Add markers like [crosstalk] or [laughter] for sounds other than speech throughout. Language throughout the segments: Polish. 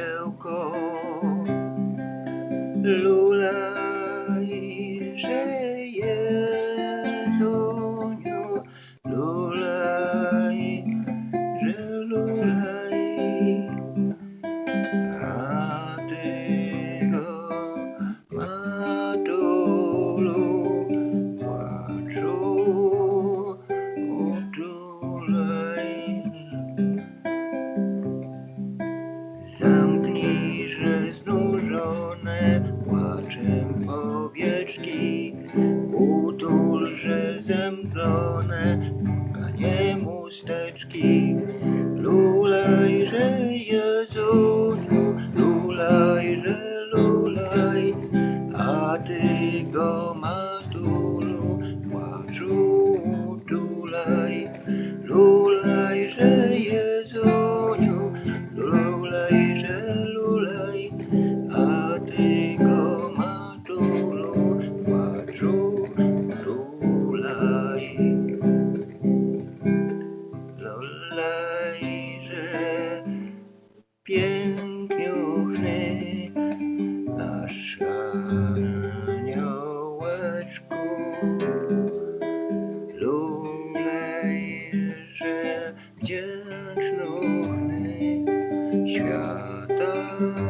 Jericho. Pukanie musteczki. Lulajże Jezuniu, love.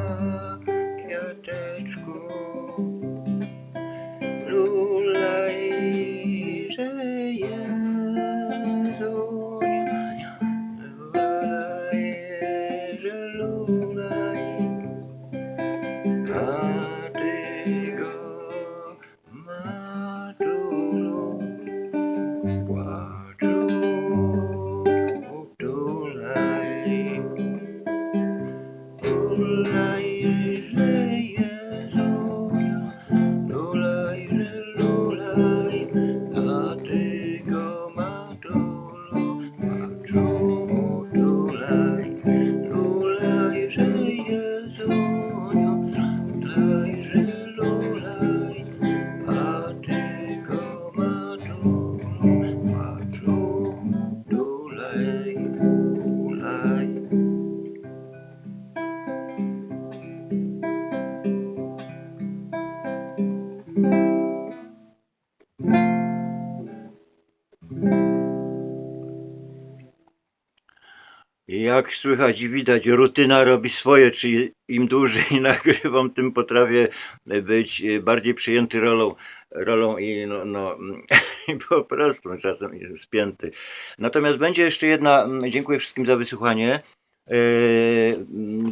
Jak słychać i widać, rutyna robi swoje, czyli im dłużej [laughs] nagrywam, tym potrafię być bardziej przyjęty rolą, rolą i no, no [laughs] po prostu czasem spięty. Natomiast będzie jeszcze jedna, dziękuję wszystkim za wysłuchanie. Yy,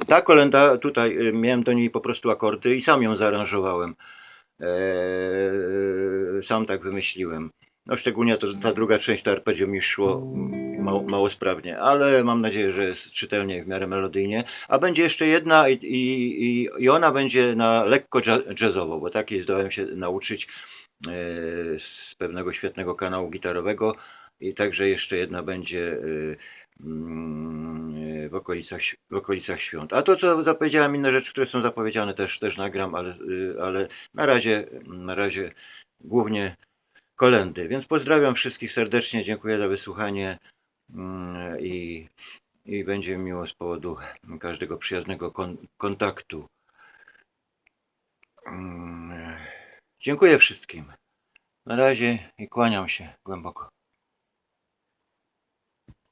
Ta kolenda tutaj, yy, miałem do niej po prostu akordy i sam ją zaaranżowałem. Sam tak wymyśliłem. No szczególnie to, ta druga część to arpeggio mi szło mało, mało sprawnie, ale mam nadzieję, że jest czytelnie, w miarę melodyjnie. A będzie jeszcze jedna i, i, i- ona będzie na lekko jazz- jazzowo, bo takiej zdołałem się nauczyć e, z pewnego świetnego kanału gitarowego i także jeszcze jedna będzie e, mm, e, w okolicach, w okolicach świąt. A to, co zapowiedziałem, inne rzeczy, które są zapowiedziane, też, też nagram, ale, e, ale na razie, na razie głównie kolendy. Więc pozdrawiam wszystkich serdecznie, dziękuję za wysłuchanie i, i będzie mi miło z powodu każdego przyjaznego kon, kontaktu. Mm, Dziękuję wszystkim. Na razie i kłaniam się głęboko.